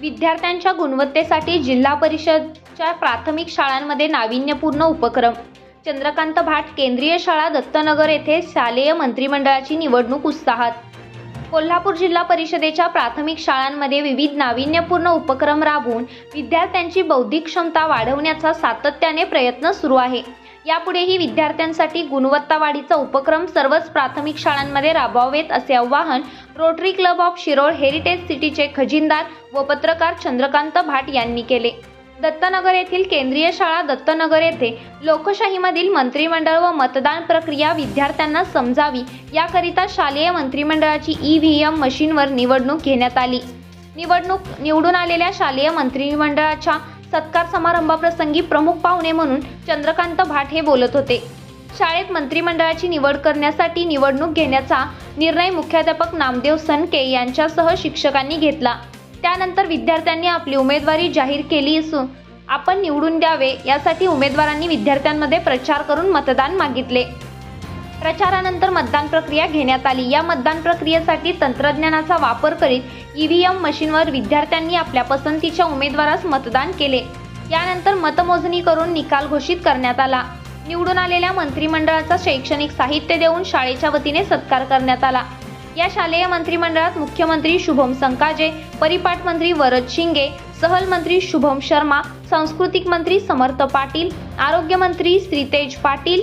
विद्यार्थ्यांच्या गुणवत्तेसाठी जिल्हा परिषदच्या प्राथमिक शाळांमध्ये नाविन्यपूर्ण उपक्रम. चंद्रकांत भाट केंद्रीय शाळा दत्तनगर येथे शालेय मंत्रिमंडळाची निवडणूक उत्साहात. कोल्हापूर जिल्हा परिषदेच्या प्राथमिक शाळांमध्ये विविध नाविन्यपूर्ण उपक्रम राबवून विद्यार्थ्यांची बौद्धिक क्षमता वाढवण्याचा सातत्याने प्रयत्न सुरू आहे. यापुढेही विद्यार्थ्यांसाठी गुणवत्ता वाढीचा उपक्रम सर्वच प्राथमिक शाळांमध्ये राबवावेत असे आवाहन Rotary Club of Shirol heritage सिटीचे खजिनदार व पत्रकार चंद्रकांत भाट यांनी केले. दत्तनगर येथील केंद्रीय शाळा दत्तनगर येथे लोकशाहीमधील मंत्रिमंडळ व मतदान प्रक्रिया विद्यार्थ्यांना समजावी याकरिता शालेय मंत्रिमंडळाची ई व्ही एम मशीनवर निवडणूक घेण्यात आली. निवडणूक निवडून आलेल्या शालेय मंत्रिमंडळाच्या सत्कार समारंभाप्रसंगी प्रमुख पाहुणे म्हणून चंद्रकांत भाट हे बोलत होते. शाळेत मंत्रिमंडळाची निवड करण्यासाठी निवडणूक घेण्याचा निर्णय मुख्याध्यापक नामदेव सनके यांच्यासह शिक्षकांनी घेतला. त्यानंतर विद्यार्थ्यांनी आपली उमेदवारी जाहीर केली असून आपण निवडून द्यावे यासाठी उमेदवारांनी विद्यार्थ्यांमध्ये प्रचार करून मतदान मागितले. प्रचारानंतर मतदान प्रक्रिया घेण्यात आली. या मतदान प्रक्रियेसाठी तंत्रज्ञानाचा वापर करीत ई व्ही एम मशीनवर विद्यार्थ्यांनी आपल्या पसंतीच्या उमेदवारास मतदान केले. यानंतर मतमोजणी करून निकाल घोषित करण्यात आला. निवडून आलेल्या मंत्रिमंडळाचा शैक्षणिक साहित्य देऊन शाळेच्या वतीने सत्कार करण्यात आला. या शालेय मंत्रिमंडळात मुख्यमंत्री शुभम संकाजे परिपाठ मंत्री वरद शिंगे सहल मंत्री शुभम शर्मा सांस्कृतिक मंत्री समर्थ पाटील आरोग्यमंत्री श्रीतेज पाटील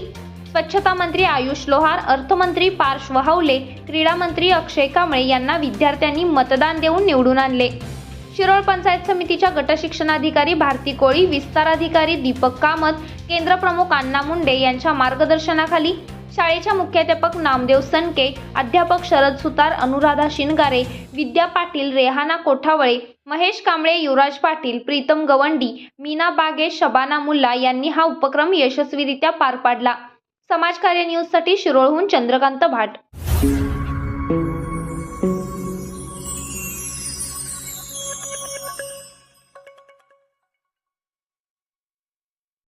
स्वच्छता मंत्री आयुष लोहार अर्थमंत्री पार्श वहावले क्रीडा मंत्री अक्षय कांबळे यांना विद्यार्थ्यांनी मतदान देऊन निवडून आणले. शिरोळ पंचायत समितीच्या गटशिक्षणाधिकारी भारती कोळी विस्ताराधिकारी दीपक कामत केंद्र प्रमुख अण्णा मुंडे यांच्या मार्गदर्शनाखाली शाळेच्या मुख्याध्यापक नामदेव सनके अध्यापक शरद सुतार अनुराधा शिनगारे विद्या पाटील रेहाना कोठावळे महेश कांबळे युवराज पाटील प्रीतम गवंडी मीना बागे शबाना मुल्ला यांनी हा उपक्रम यशस्वीरित्या पार पाडला. समाजकार्य न्यूजसाठी शिरोळहून चंद्रकांत भाट.